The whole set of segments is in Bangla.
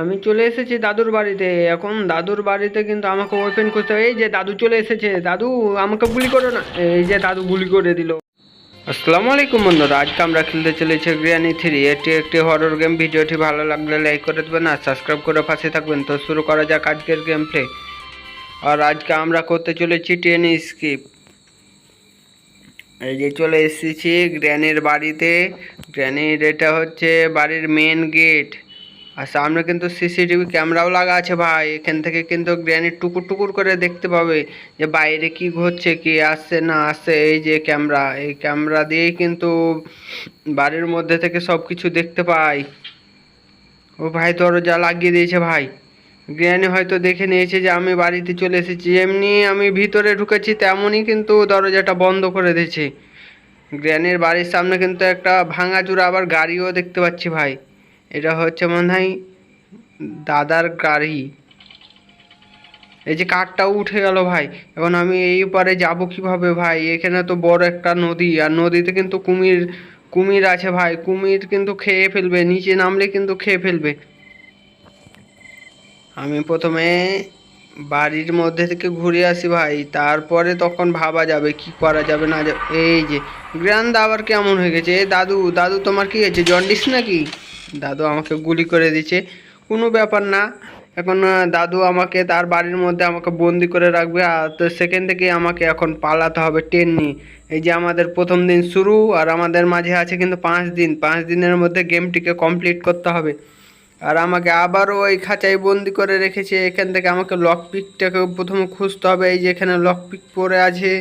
আমি চলে এসেছি দাদুর বাড়িতে। এখন দাদুর বাড়িতে কিন্তু আমাকে ওপেন করতে হবে। এই যে দাদু চলে এসেছে। দাদু, আমাকে গুলি করো না। এই যে দাদু গুলি করে দিল। আসসালামু আলাইকুম বন্ধুরা। আজকে আমরা খেলতে চলেছি গ্রিয়ানি থ্রি। এটি একটি হরর গেম ভিডিওটি ভালো লাগলে লাইক করে দেবেন আর সাবস্ক্রাইব করে পাশে থাকবেন। তো শুরু করা যাক আজকের গেম প্লে আর আজকে আমরা করতে চলেছি টেন স্কিপ এই যে চলে এসেছি গ্র্যানির বাড়িতে। গ্র্যানির এটা হচ্ছে বাড়ির মেন গেট আর সামনে কিন্তু সিসিটিভি ক্যামেরাও লাগা আছে ভাই। এখান থেকে কিন্তু গ্র্যানি টুকুর টুকুর করে দেখতে পাবে যে বাইরে কি ঘটছে, কি আসছে, না আসছে। এই যে ক্যামেরা, এই ক্যামেরা দিয়েই কিন্তু বাড়ির মধ্যে থেকে সব কিছু দেখতে পাই। ও ভাই, দরজা লাগিয়ে দিয়েছে ভাই। গ্র্যানি হয়তো দেখে নিয়েছে যে আমি বাড়িতে চলে এসেছি। এমনি আমি ভিতরে ঢুকেছি তেমনই কিন্তু দরজাটা বন্ধ করে দিয়েছে। গ্র্যানির বাড়ির সামনে কিন্তু একটা ভাঙাচুরা আবার গাড়িও দেখতে পাচ্ছি ভাই। এটা হচ্ছে মনে হয় দাদার গাড়ি। এই যে কাঠটাও উঠে গেল ভাই, এখন আমি এই পারে যাব কীভাবে ভাই? এখানে তো বড় একটা নদী, আর নদীতে কিন্তু কুমির কুমির আছে ভাই। কুমির কিন্তু খেয়ে ফেলবে, নিচে নামলে কিন্তু খেয়ে ফেলবে। আমি প্রথমে বাড়ির মধ্যে থেকে ঘুরে আসি ভাই, তারপরে তখন ভাবা যাবে কি করা যাবে না যাবে। এই যে গ্র্যান্ড আবার কেমন হয়ে গেছে? এ দাদু দাদু তোমার কি হয়েছে? জন্ডিস নাকি? দাদু আমাকে গুলি করে দিচ্ছে কোনো ব্যাপার না। এখন দাদু আমাকে তার বাড়ির মধ্যে আমাকে বন্দি করে রাখবে। আর তো সেখান থেকে আমাকে এখন পালাতে হবে ট্রেন নিয়ে। এই যে আমাদের প্রথম দিন শুরু আর আমাদের মাঝে আছে কিন্তু পাঁচ দিন। পাঁচ দিনের মধ্যে গেমটিকে কমপ্লিট করতে হবে। আর আমাকে আবারও ওই খাঁচায় বন্দি করে রেখেছে। এখান থেকে আমাকে লক পিকটাকে প্রথমে খুঁজতে হবে। এই যে এখানে লক পিক পড়ে আছে।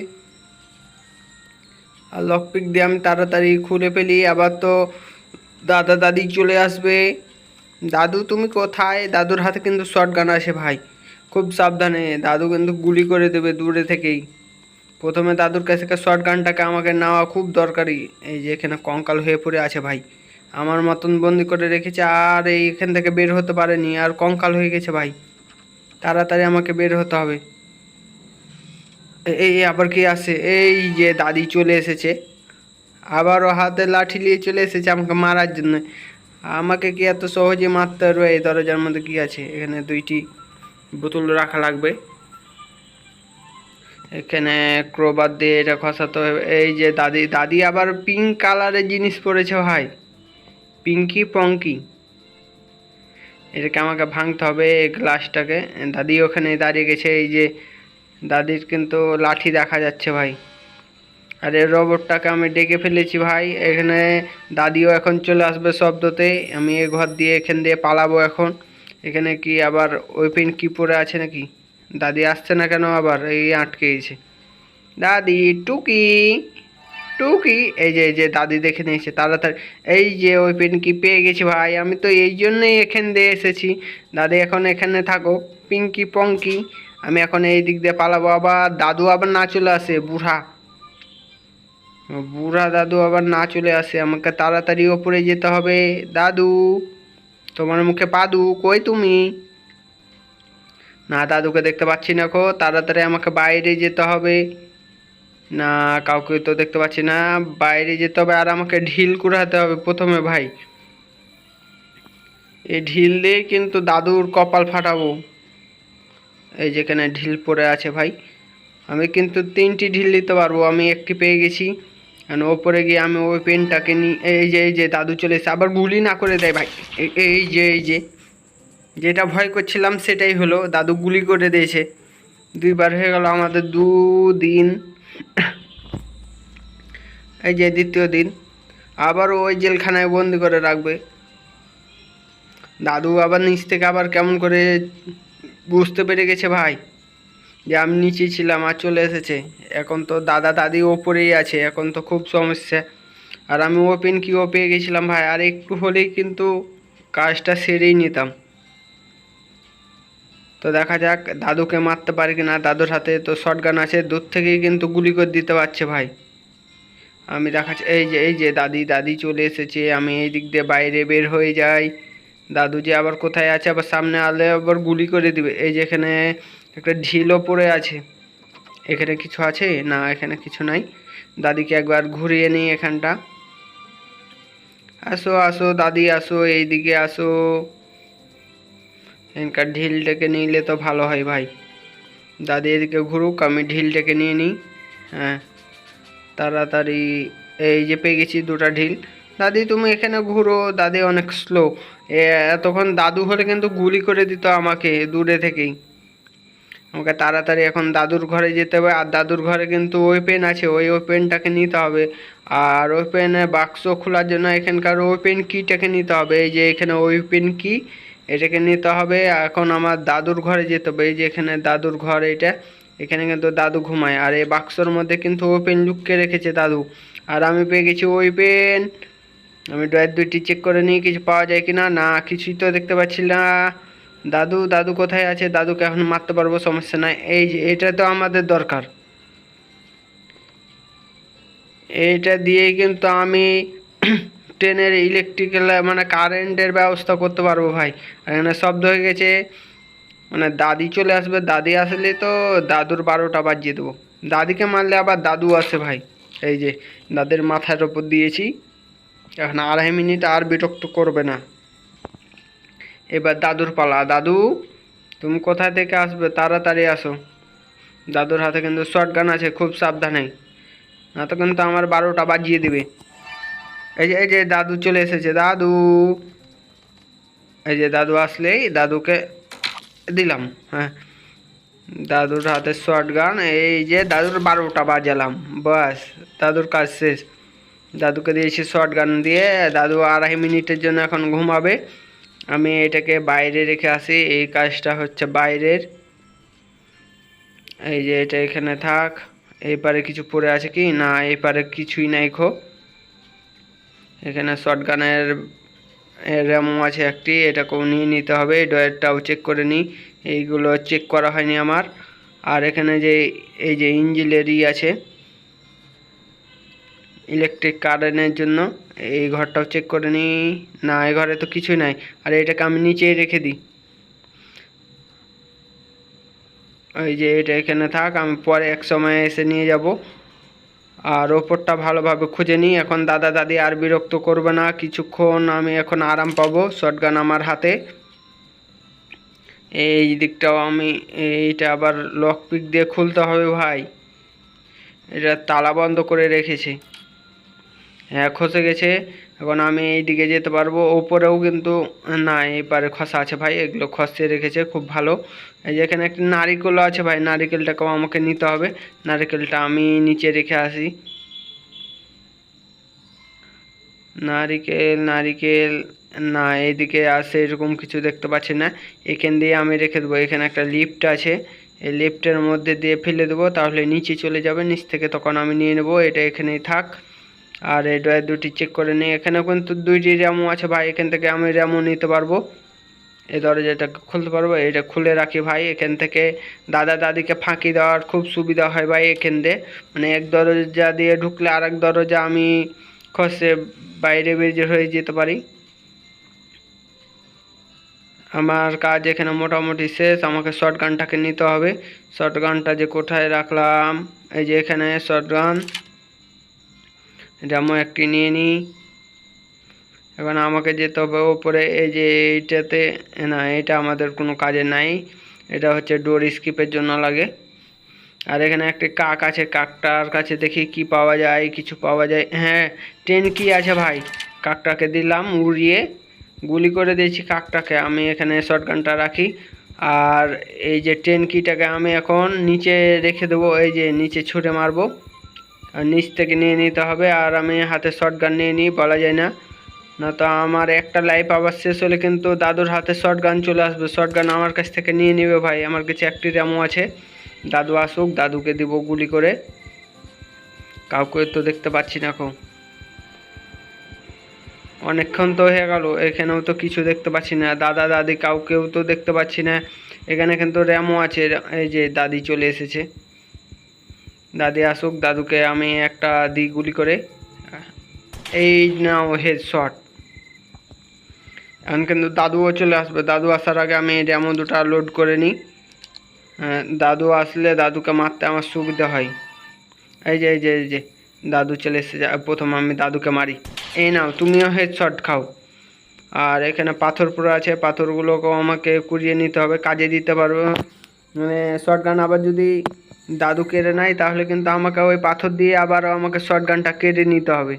আর লক পিক দিয়ে আমি তাড়াতাড়ি খুলে ফেলি। আবার তো দাদা দাদি চলে আসবে। দাদু, তুমি কোথায়? দাদুর হাতে কিন্তু শর্ট গান আছে ভাই। খুব সাবধানে। দাদু কিন্তু গুলি করে দেবে দূরে থেকেই। প্রথমে দাদুর কাছে শর্ট গানটাকে আমাকে নেওয়া খুব দরকারি। এই যে এখানে কঙ্কাল হয়ে পড়ে আছে ভাই। আমার মতন বন্দি করে রেখেছে, আর এই এখান থেকে বের হতে পারেনি। আর কঙ্কাল হয়ে গেছে ভাই। তাড়াতাড়ি আমাকে বের হতে হবে। এই আবার কি আসে? এই যে দাদি চলে এসেছে। আবারও হাতে লাঠি নিয়ে চলে এসেছে আমাকে মারার জন্য। আমাকে কি এত সহজে মারতে পারবে এই দরজার মধ্যে কি আছে? এখানে দুইটি বোতল রাখা লাগবে। এখানে ক্রোবার দিয়ে এটা খসাতে হবে। এই যে দাদি দাদি আবার পিঙ্ক কালারের জিনিস পরেছে ভাই। পিঙ্কি পঙ্কি এটাকে আমাকে ভাঙতে হবে এই গ্লাসটাকে দাদি ওখানে দাঁড়িয়ে গেছে। এই যে দাদির কিন্তু লাঠি দেখা যাচ্ছে ভাই। আর রবটটাকে আমি ডেকে ফেলেছি ভাই। এখানে দাদিও এখন চলে আসবে শব্দতে। আমি এই ঘর দিয়ে এখান দিয়ে পালাবো এখন। এখানে কি আবার ওয়েপেন কি পরে আছে নাকি? দাদি আসছে না কেন আবার? এই আটকে গেছে। দাদি, টুকি টুকি। এই যে এই যে, দাদি দেখে নিয়েছে, তাড়াতাড়ি। এই যে ওই পেন কি পেয়ে গেছি ভাই। আমি তো এই জন্যই এখান দিয়ে এসেছি। দাদি এখন এখানে থাকো। পিঙ্কি, পঙ্কি। আমি এখন এই দিক দিয়ে পালাবো। আবার দাদু আবার না চলে আসে, বুড়া। বুড়া দাদু আবার না চলে আসে, আমাকে তাড়াতাড়ি ওপরে যেতে হবে। দাদু, তোমার মুখে পাদু কই তুমি? না, দাদুকে দেখতে পাচ্ছি না খো তাড়াতাড়ি আমাকে বাইরে যেতে হবে। না, কাউকে তো দেখতে পাচ্ছি না, বাইরে যেতে হবে আর আমাকে ঢিল কুড়াতে হবে প্রথমে ভাই। এই ঢিল দিয়ে কিন্তু দাদুর কপাল ফাটাবো। এই যেখানে ঢিল পড়ে আছে ভাই, আমি কিন্তু তিনটি ঢিল দিতে পারব, আমি একটি পেয়ে গেছি। আর ওপরে গিয়ে আমি ওই পেনটাকে নিই এই যে এই যে, দাদু চলে এসে আবার গুলি না করে দেয় ভাই। এই- এই যে এই যে। যেটা ভয় করছিলাম, সেটাই হলো। দাদু গুলি করে দিয়েছে। দুইবার হয়ে গেল আমাদের দুদিন। এই যে, দ্বিতীয় দিন। আবার ওই জেলখানায় বন্দি করে রাখবে। দাদু আবার নিচ থেকে আবার কেমন করে বুঝতে পেরে গেছে ভাই। যে আমি নিচে ছিলাম আর চলে এসেছে। এখন তো দাদা দাদি ওপরেই আছে, এখন তো খুব সমস্যা। আর আমি ওপেন কিও পেয়ে গেছিলাম ভাই, আর একটু হলেই কিন্তু কাজটা সেরেই নিতাম। তো দেখা যাক দাদুকে মারতে পারি কি না দাদুর হাতে তো শটগান আছে, দূর থেকেই কিন্তু গুলি করে দিতে পারছে ভাই। আমি দেখাচ্ছি এই যে এই যে, দাদি দাদি চলে এসেছে, আমি এই দিক দিয়ে বাইরে বের হয়ে যাই। দাদু যে আবার কোথায় আছে, আবার সামনে আলে আবার গুলি করে দিবে। এই যে এখানে একটা ঢিলও পড়ে আছে। এখানে কিছু আছে? না, এখানে কিছু নাই। দাদিকে একবার ঘুরিয়ে নিই এখানটা। আসো আসো, দাদি, আসো, এইদিকে আসো। এখানকার ঢিলটাকে নিলে তো ভালো হয় ভাই। দাদি এদিকে ঘুরুক, আমি ঢিলটাকে নিয়ে নিই। হ্যাঁ তাড়াতাড়ি এই যে পেয়ে গেছি দুটা ঢিল। দাদি, তুমি এখানে ঘুরো, দাদি অনেক স্লো এতক্ষণ দাদু হলে কিন্তু গুলি করে দিত আমাকে দূরে থেকেই। আমাকে তাড়াতাড়ি এখন দাদুর ঘরে যেতে হবে। আর দাদুর ঘরে কিন্তু ওই পেন আছে, ওই ওপেনটাকে নিতে হবে। আর ওই পেনে বাক্স খোলার জন্য এখানকার ওপেন কিটাকে নিতে হবে। এই যে এখানে ওই পেন কি এটাকে নিতে হবে। এখন আমার দাদুর ঘরে যেতে হবে। এই যে এখানে দাদুর ঘর এটা এখানে কিন্তু দাদু ঘুমায়। আর এই বাক্সর মধ্যে কিন্তু ওপেন লুকিয়ে রেখেছে দাদু। আর আমি পেয়ে গেছি ওই পেন আমি ডয়ের দুইটি চেক করে নিই, কিছু পাওয়া যায় কি না না, কিছুই তো দেখতে পাচ্ছি না। দাদু দাদু কোথায় আছে? দাদুকে এখন মারতে পারব, সমস্যা নাই। এই যে, এটা তো আমাদের দরকার। এইটা দিয়েই কিন্তু আমি ট্রেনের ইলেকট্রিক্যাল মানে কারেন্টের ব্যবস্থা করতে পারব ভাই। এখানে শব্দ হয়ে গেছে। মানে দাদি চলে আসবে। দাদি আসলে তো দাদুর বারোটা বাজিয়ে দেবো। দাদিকে মারলে আবার দাদু আসে ভাই। এই যে, দাদির মাথার ওপর দিয়েছি। এখন আড়াই মিনিট আর বিরক্ত করবে না। এবার দাদুর পালা। দাদু, তুমি কোথা থেকে আসবে? তাড়াতাড়ি আসো। দাদুর হাতে কিন্তু শর্ট গান আছে, খুব সাবধানে। না তো কিন্তু আমার বারোটা বাজিয়ে দিবে। এই যে এই যে, দাদু চলে এসেছে। দাদু! এই যে, দাদু আসলেই দাদুকে দিলাম হ্যাঁ। দাদুর হাতে শর্ট গান এই যে, দাদুর বারোটা বাজালাম। বাস দাদুর কাজ শেষ। দাদুকে দিয়েছি শর্ট গান দিয়ে। দাদু আড়াই মিনিটের জন্য এখন ঘুমাবে। আমি এটাকে বাইরে রেখে আসি, এই কাজটা হচ্ছে বাইরের। এই যে এটা এখানে থাক, এই পারে কিছু পড়ে আছে কি? না, এই পারে কিছুই নাই খো। এখানে শর্ট গানের র্যামও আছে একটি, এটাকেও নিয়ে নিতে হবে ডয়েরটাও চেক করে নিই এইগুলো চেক করা হয়নি আমার। আর এখানে যে, এই যে ইঞ্জিলেরই আছে ইলেকট্রিক কারেন্টের জন্য। এই ঘরটাও চেক করে নিই না, এই ঘরে তো কিছুই নাই। আর এটাকে আমি নিচেই রেখে দিই। ওই যে এটা এখানে থাক, আমি পরে এক সময় এসে নিয়ে যাব। আর ওপরটা ভালোভাবে খুঁজে নিই। এখন দাদা, দাদি আর বিরক্ত করবে না। কিছুক্ষণ আমি এখন আরাম পাবো। শটগান আমার হাতে। এই দিকটাও আমি, এইটা আবার লক পিক দিয়ে খুলতে হবে ভাই। এটা তালা বন্ধ করে রেখেছি। হ্যাঁ খসে গেছে। এখন আমি এই দিকে যেতে পারব। ওপরেও কিন্তু না এই পারে খসা আছে ভাই, এগুলো খসে রেখেছে, খুব ভালো। এই যে এখানে একটি নারিকেলও আছে ভাই নারিকেলটাকেও আমাকে নিতে হবে। নারিকেলটা আমি নিচে রেখে আসি। নারিকেল নারিকেল, না, এইদিকে আসে এরকম কিছু দেখতে পাচ্ছি না। এখান দিয়ে আমি রেখে দেবো। এখানে একটা লিফট আছে। এই লিফটের মধ্যে দিয়ে ফেলে দেবো, তাহলে নিচে চলে যাবে, নিচ থেকে তখন আমি নিয়ে নেব। এটা এখানেই থাক। আর এই ড্রয়ার দুটি চেক করে নিই এখানে কিন্তু দুইটি র্যামও আছে ভাই, এখান থেকে আমি র্যামও নিতে পারব। এই দরজাটা খুলতে পারব এটা খুলে রাখি ভাই, এখান থেকে দাদা দাদিকে ফাঁকি দেওয়ার খুব সুবিধা হয় ভাই এখান দিয়ে। মানে এক দরজা দিয়ে ঢুকলে আর এক দরজা আমি খসে বাইরে বেরিয়ে হয়ে যেতে পারি। আমার কাজ এখানে মোটামুটি শেষ, আমাকে শর্ট গানটাকে নিতে হবে। শর্ট গানটা যে কোথায় রাখলাম, এই যে এখানে শর্ট গান যেমন একটি নিয়ে নিই। এখন আমাকে যেতে হবে ওপরে এই যে এইটাতে, না, এটা আমাদের কোনো কাজে নাই। এটা হচ্ছে ডোর স্কিপের জন্য লাগে। আর এখানে একটি কাক আছে, কাকটার কাছে দেখি কি পাওয়া যায়, কিছু পাওয়া যায়। হ্যাঁ ট্রেন কি আছে ভাই? কাকটাকে দিলাম, উড়িয়ে গুলি করে দিয়েছি কাকটাকে। আমি এখানে শর্টগানটা রাখি। আর এই যে ট্রেন কিটাকে আমি এখন নিচে রেখে দেবো, এই যে নিচে ছুঁড়ে মারবো। নিচ থেকে নিয়ে নিতে হবে আর আমি হাতে শর্ট গান নিয়ে নিই, বলা যায় না। না তো আমার একটা লাইফ আবার শেষ হলে কিন্তু দাদুর হাতে শর্ট গান চলে আসবে। শর্ট গান আমার কাছ থেকে নিয়ে নেবে ভাই, আমার কাছে একটি র্যামও আছে। দাদু আসুক, দাদুকে দিব গুলি করে। কাউকে তো দেখতে পাচ্ছি না কো অনেকক্ষণ তো হয়ে গেল, এখানেও তো কিছু দেখতে পাচ্ছি না। দাদা, দাদি, কাউকেও তো দেখতে পাচ্ছি না। এখানে কিন্তু র্যামও আছে, এই যে দাদি চলে এসেছে। দাদি আসুক দাদুকে আমি একটা দিই গুলি করে। এই নাও হেড শট এখন কিন্তু দাদুও চলে আসবে। দাদু আসার আগে আমি র্যামও দুটা লোড করে নিই। হ্যাঁ, দাদু আসলে দাদুকে মারতে আমার সুবিধা হয়। এই যে এই যে এই যে দাদু চলে এসে প্রথম আমি দাদুকে মারি। এই নাও তুমিও হেড শট খাও। আর এখানে পাথর পুরো আছে পাথরগুলোকেও আমাকে কুড়িয়ে নিতে হবে কাজে দিতে পারব। মানে শর্ট গান আবার যদি দাদু কেড়ে নেয় তাহলে কিন্তু আমাকে ওই পাথর দিয়ে আবার আমাকে শর্টগানটা কেড়ে নিতে হবে।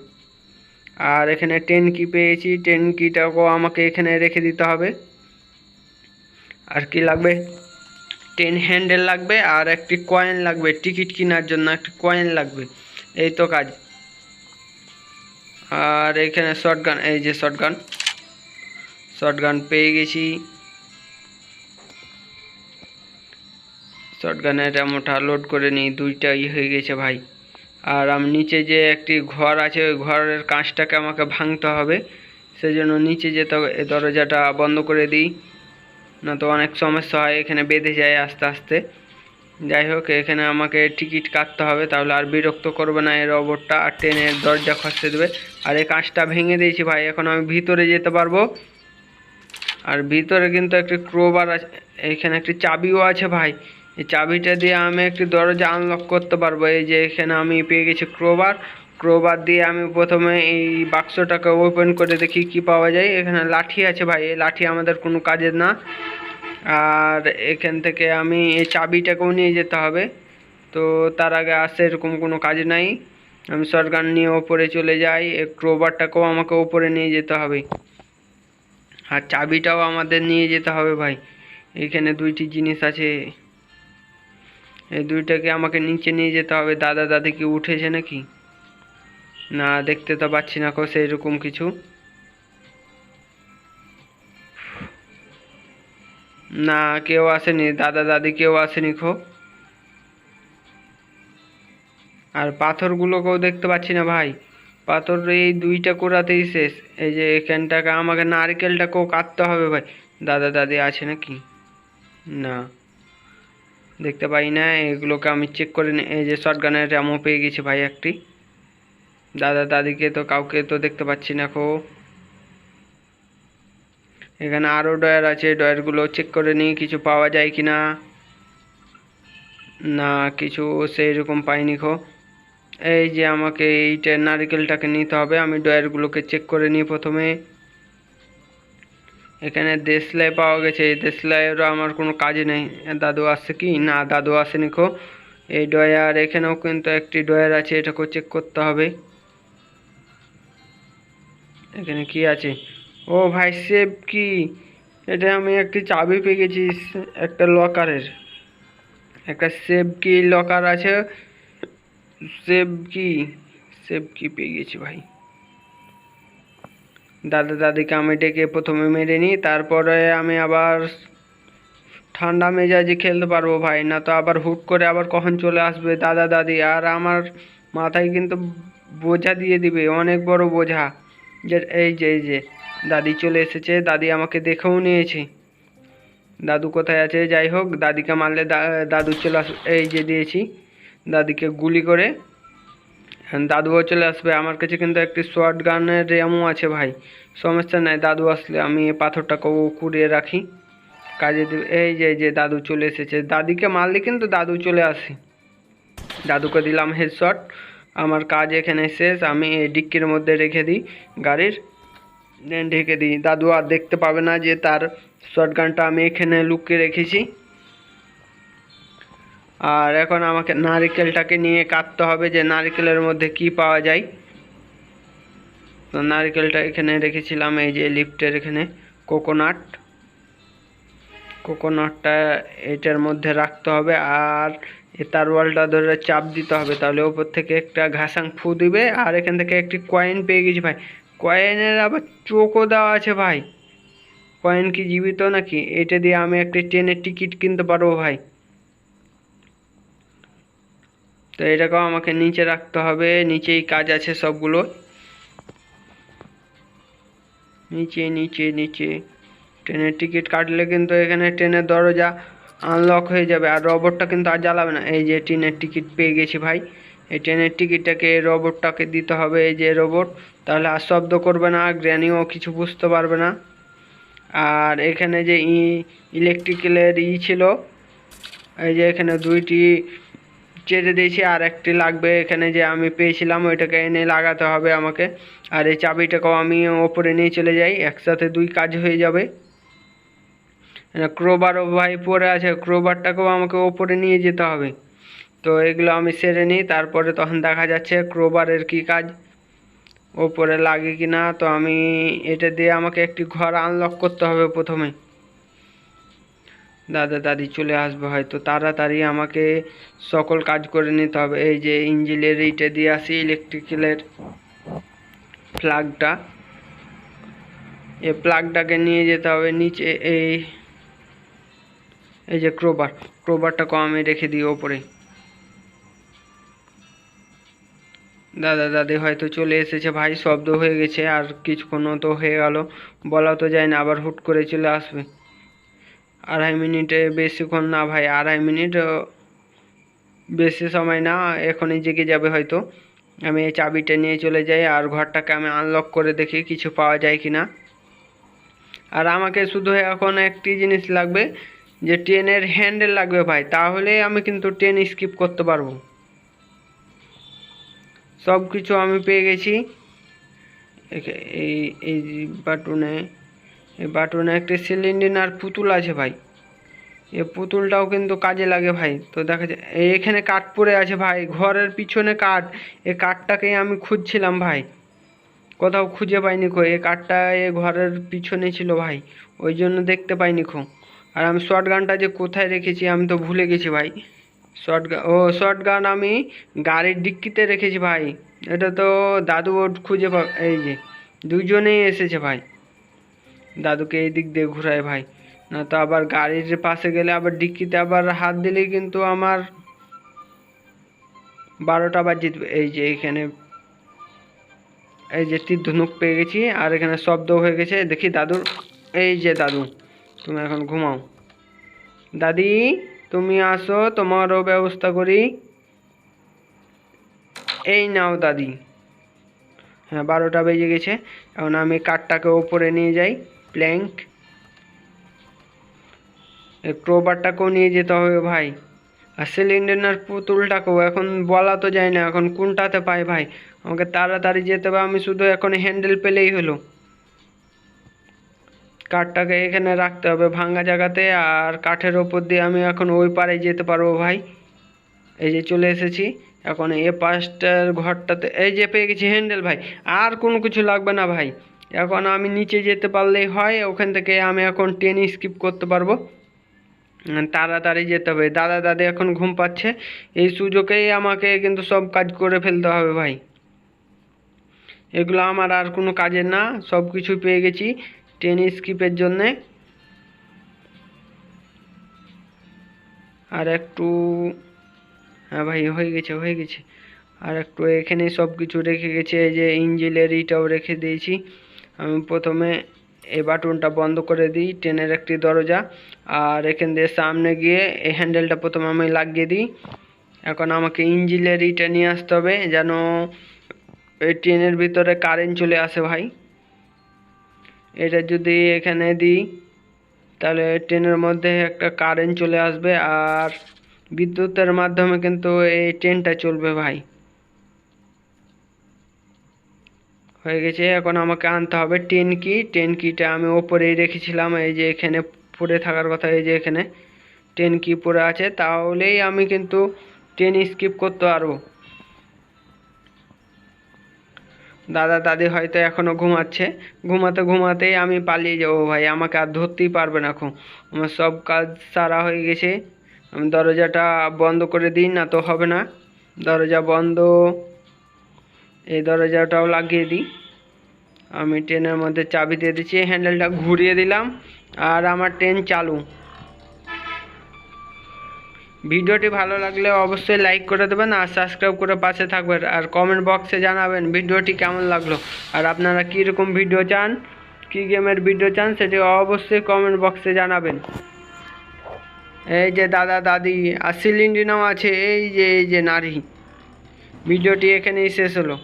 আর এখানে টেন কি পেয়েছি টেন কিটাকেও আমাকে এখানে রেখে দিতে হবে। আর কি লাগবে? টেন হ্যান্ডেল লাগবে আর একটি কয়েন লাগবে টিকিট কেনার জন্য একটি কয়েন লাগবে। এই তো কাজ। আর এখানে শর্টগান এই যে শর্টগান শর্টগান পেয়ে গেছি। শর্টগানের অ্যামোটা লোড করে নিই, দুইটা ই হয়ে গেছে ভাই। আর আমি নিচে যে একটি ঘর আছে, ওই ঘরের কাঁচটাকে আমাকে ভাঙতে হবে। সেজন্য নিচে এই দরজাটা বন্ধ করে দিই। না তো অনেক সমস্যা হয়, এখানে বেঁধে যায় আস্তে আস্তে। যাই হোক, এখানে আমাকে টিকিট কাটতে হবে, তাহলে আর বিরক্ত করবে না, এই রোবটটা আর ট্রেনের দরজা খসতে দেবে। আর এই কাঁচটা ভেঙে দিয়েছি ভাই, এখন আমি ভিতরে যেতে পারব। আর ভিতরে কিন্তু একটি ক্রোবার আছে, এখানে একটি চাবিও আছে ভাই। এই চাবিটা দিয়ে আমি একটি দরজা আনলক করতে পারব। এই যে এখানে আমি পেয়ে গেছি ক্রোবার ক্রোবার দিয়ে আমি প্রথমে এই বাক্সটাকে ওপেন করে দেখি কি পাওয়া যায়। এখানে লাঠি আছে ভাই, এই লাঠি আমাদের কোনো কাজের না। আর এখান থেকে আমি এই চাবিটাকেও নিয়ে যেতে হবে। তো তার আগে আসে এরকম কোনো কাজ নাই। আমি সরকার নিয়ে ওপরে চলে যাই। এই ক্রোবারটাকেও আমাকে ওপরে নিয়ে যেতে হবে। আর চাবিটাও আমাদের নিয়ে যেতে হবে ভাই। এখানে দুইটি জিনিস আছে। এই দুইটাকে আমাকে নিচে নিয়ে যেতে হবে। দাদা দাদি কি উঠেছে নাকি? না, দেখতে তো পাচ্ছি না কো সেইরকম কিছু। না, কেউ আসেনি। দাদা দাদি কেউ আসেনি খো আর পাথরগুলোকেও দেখতে পাচ্ছি না ভাই। পাথর এই দুইটা কোরাতেই শেষ। এই যে এখানটাকে আমাকে নারকেলটাকেও কাটতে হবে ভাই। দাদা দাদি আছে নাকি? না। দেখতে পাই না, এগুলোকে আমি চেক করে নি, এই যে শর্টগানের র্যামও পেয়ে গেছি ভাই একটি। দাদা, দাদিকে তো কাউকে তো দেখতে পাচ্ছি না খো। এখানে আরও ডয়ার আছে ডয়ারগুলো চেক করে নিই, কিছু পাওয়া যায় কি না না কিছু সেই রকম পাইনি খো। এই যে আমাকে এইটা নারিকেলটাকে নিতে হবে, আমি ডয়ারগুলোকে চেক করে নিই প্রথমে। এখানে দেশলাই পাওয়া গেছে, এই দেশলাইয়েরও আমার কোনো কাজে নেই। দাদু আসছে কি? না, দাদু আসেনি খো এই ডয়ার এখানেও কিন্তু একটি ডয়ার আছে, এটাকেও চেক করতে হবে। এখানে কি আছে? ও ভাই সেভ কি? এটা আমি একটি চাবি পেয়ে গেছি, একটা লকারের একটা সেভ কি লকার আছে? সেভ কি? সেভ কি পেয়ে গেছি ভাই। দাদা দাদিকে আমি ডেকে প্রথমে মেরে নিই, তারপরে আমি আবার ঠান্ডা মেজাজে খেলতে পারব ভাই, না তো আবার হুট করে আবার কখন চলে আসবে দাদা দাদি? আর আমার মাথায় কিন্তু বোঝা দিয়ে দিবে, অনেক বড় বোঝা। যে এই যে এই যে, দাদি চলে এসেছে, দাদি আমাকে দেখেও নিয়েছে। দাদু কোথায় আছে? যাই হোক, দাদিকে মারলে দাদু চলে আস, এই যে দিয়েছি। দাদিকে গুলি করে দাদুও চলে আসবে। আমার কাছে কিন্তু একটি শর্ট গানের র্যামও আছে ভাই। সমস্যা নাই, দাদু আসলে আমি এই পাথরটাকেও কুড়িয়ে রাখি। কাজে এই যে যে, দাদু চলে এসেছে। দাদিকে মারলে কিন্তু দাদু চলে আসে। দাদুকে দিলাম হেডশট আমার কাজ এখানে শেষ। আমি এই ডিক্কির মধ্যে রেখে দিই গাড়ির। ঢেকে দিই। দাদু আর দেখতে পাবে না যে তার শর্ট গানটা আমি এখানে লুকিয়ে রেখেছি। আর এখন আমাকে নারিকেলটাকে নিয়ে কাটতে হবে যে নারিকেলের মধ্যে কি পাওয়া যায়। তো নারিকেলটা এখানে রেখেছিলাম, এই যে লিফটের এখানে কোকোনাট। কোকোনাটটা এটার মধ্যে রাখতে হবে আর তার ওয়ালটা ধরে চাপ দিতে হবে, তাহলে ওপর থেকে একটা ঘাসাং ফু দিবে আর এখান থেকে একটি কয়েন পেয়ে গেছি ভাই। কয়েনের আবার চোখও দেওয়া আছে ভাই। কয়েন কি জীবিত নাকি? এটা দিয়ে আমি একটি ট্রেনের টিকিট কিনতে পারব ভাই। তো এটাকেও আমাকে নিচে রাখতে হবে। নিচেই কাজ আছে সবগুলো। নিচে নিচে নিচে। ট্রেনের টিকিট কাটলে কিন্তু এখানে ট্রেনের দরজা আনলক হয়ে যাবে। আর রবটটা কিন্তু আর জ্বালাবে না। এই যে ট্রেনের টিকিট পেয়ে গেছি ভাই। এই ট্রেনের টিকিটটাকে রোবটটাকে দিতে হবে। এই যে রোবট তাহলে আর শব্দ করবে না, গ্র্যানিও কিছু বুঝতে পারবে না। আর এখানে যে ই ইলেকট্রিক্যালের ই ছিল, এই যে এখানে দুইটি চেড়ে দিয়েছি, আর একটি লাগবে এখানে যে আমি পেয়েছিলাম, ওইটাকে এনে লাগাতে হবে আমাকে। আর এই চাবিটাকেও আমি ওপরে নিয়ে চলে যাই, একসাথে দুই কাজ হয়ে যাবে। ক্রোবারও ভাই পরে আছে ক্রোবারটাকেও আমাকে ওপরে নিয়ে যেতে হবে। তো এগুলো আমি সেরে নিই, তারপরে তখন দেখা যাচ্ছে ক্রোবারের কি কাজ, ওপরে লাগে কি না তো আমি এটা দিয়ে আমাকে একটি ঘর আনলক করতে হবে প্রথমে। দাদা দাদি চলে আসবে হয়তো। তাড়াতাড়ি আমাকে সকল কাজ করে নিতে হবে। এই যে ইঞ্জিনের এইটা দিয়ে আসি ইলেকট্রিক্যালের প্লাগটা এই প্লাগটাকে নিয়ে যেতে হবে নিচে, এই এই যে ক্রোবার ক্রোবারটাকে আমি রেখে দিই ওপরে। দাদা দাদি হয়তো চলে এসেছে। ভাই, শব্দ হয়ে গেছে, আর কিছুক্ষণও তো হয়ে গেল। বলা তো যায় না, আবার হুট করে চলে আসবে। আড়াই মিনিটে বেশিক্ষণ না ভাই, আড়াই মিনিট বেশি সময় না, এখনই জেগে যাবে হয়তো। আমি এই চাবিটা নিয়ে চলে যাই আর ঘরটাকে আমি আনলক করে দেখি কিছু পাওয়া যায় কি না আর আমাকে শুধু এখন একটি জিনিস লাগবে, যে ট্রেনের হ্যান্ডেল লাগবে ভাই, তাহলে আমি কিন্তু ট্রেন স্কিপ করতে পারব। সব কিছু আমি পেয়ে গেছি। এই এই বাটনে এই বাটনে একটা সিলিন্ডার আর পুতুল আছে ভাই। এই পুতুলটাও কিন্তু কাজে লাগে ভাই। তো দেখা যায় এখানে কাঠ পড়ে আছে ভাই, ঘরের পিছনে কাঠ। এই কাঠটাকেই আমি খুঁজছিলাম ভাই। কোথাও খুঁজে পাইনি খো এই কাঠটা এ ঘরের পিছনে ছিল ভাই। ওই জন্য দেখতে পাইনি খো আর আমি শর্ট গানটা যে কোথায় রেখেছি আমি তো ভুলে গেছি ভাই। শর্ট ও শর্ট গান আমি গাড়ির ডিক্কিতে রেখেছি ভাই। এটা তো দাদু খুঁজে পা, এই যে দুজনেই এসেছে ভাই। দাদুকে এই দিক দিয়ে ঘুরায় ভাই। না তো আবার গাড়ির পাশে গেলে আবার ডিক্কিতে আবার হাত দিলেই কিন্তু আমার বারোটা বাজিয়ে দেবে এই যে এখানে, এই যে তীর ধনুক পেয়ে গেছি আর এখানে শব্দ হয়ে গেছে। দেখি দাদুর এই যে দাদু, তুমি এখন ঘুমাও। দাদি, তুমি আসো, তোমারও ব্যবস্থা করি। এই নাও দাদি। হ্যাঁ বারোটা বেজে গেছে। এখন আমি কাঠটাকে ওপরে নিয়ে যাই। প্ল্যাঙ্ক ক্রোবারটাকেও নিয়ে যেতে হবে ভাই। আর সিলিন্ডার পুতুলটাকেও, এখন বলা তো যায় না, এখন কোনটাতে পাই ভাই? আমাকে তাড়াতাড়ি যেতে হবে, আমি শুধু এখন হ্যান্ডেল পেলেই হলো। কাঠটাকে এখানে রাখতে হবে ভাঙা জায়গাতে, আর কাঠের ওপর দিয়ে আমি এখন ওই পারে যেতে পারব ভাই। এই যে চলে এসেছি, এখন এ পাশটার ঘরটাতে, এই যে পেয়ে গেছি হ্যান্ডেল ভাই। আর কোনো কিছু লাগবে না ভাই। এখন আমি নিচে যেতে পারলেই হয়, ওখান থেকে আমি এখন ট্রেন স্কিপ করতে পারব। তাড়াতাড়ি যেতে হবে। দাদা, দাদি এখন ঘুম পাচ্ছে। এই সুযোগেই আমাকে কিন্তু সব কাজ করে ফেলতে হবে ভাই। এগুলো আমার আর কোনো কাজের না, সব কিছু পেয়ে গেছি ট্রেন স্কিপের জন্যে। আর একটু হ্যাঁ ভাই, হয়ে গেছে হয়ে গেছে। আর একটু এখানে সব কিছু রেখে গেছে, এই যে ইঞ্জিনের ইটাও রেখে দিয়েছি। আমি প্রথমে এই বাটনটা বন্ধ করে দিই ট্রেনের একটি দরজা, আর এখান দিয়ে সামনে গিয়ে এই হ্যান্ডেলটা প্রথমে আমি লাগিয়ে দিই। এখন আমাকে ইঞ্জিনের ইটা নিয়ে আসতে হবে, যেন এই ট্রেনের ভিতরে কারেন্ট চলে আসে ভাই। এটা যদি এখানে দিই, তাহলে ট্রেনের মধ্যে একটা কারেন্ট চলে আসবে, আর বিদ্যুতের মাধ্যমে কিন্তু এই ট্রেনটা চলবে ভাই। হয়ে গেছে। এখন আমাকে আনতে হবে টেন কি টেন কিটা আমি ওপরেই রেখেছিলাম, এই যে এখানে পড়ে থাকার কথা, এই যে এখানে টেন কি পড়ে আছে। তাহলেই আমি কিন্তু ট্রেন স্কিপ করতে পারব। দাদা, দাদি হয়তো এখনও ঘুমাচ্ছে। ঘুমাতে ঘুমাতেই আমি পালিয়ে যাব ভাই, আমাকে আর ধরতেই পারবে না এখন। আমার সব কাজ সারা হয়ে গেছে। আমি দরজাটা বন্ধ করে দিই, না তো হবে না। দরজা বন্ধ। এই দরজাটাও লাগিয়ে দিই। আমি ট্রেনের মধ্যে চাবি দিয়ে দিচ্ছি হ্যান্ডেলটা ঘুরিয়ে দিলাম আর আমার ট্রেন চালু। ভিডিওটি ভালো লাগলে অবশ্যই লাইক করে দেবেন আর সাবস্ক্রাইব করে পাশে থাকবেন আর কমেন্ট বক্সে জানাবেন ভিডিওটি কেমন লাগল। আর আপনারা কীরকম ভিডিও চান, কী গেমের ভিডিও চান সেটি অবশ্যই কমেন্ট বক্সে জানাবেন। এই যে দাদা, দাদি, আর সিলিন্ডিনাও আছে, এই যে এই যে নারী। ভিডিওটি এখানেই শেষ হলো।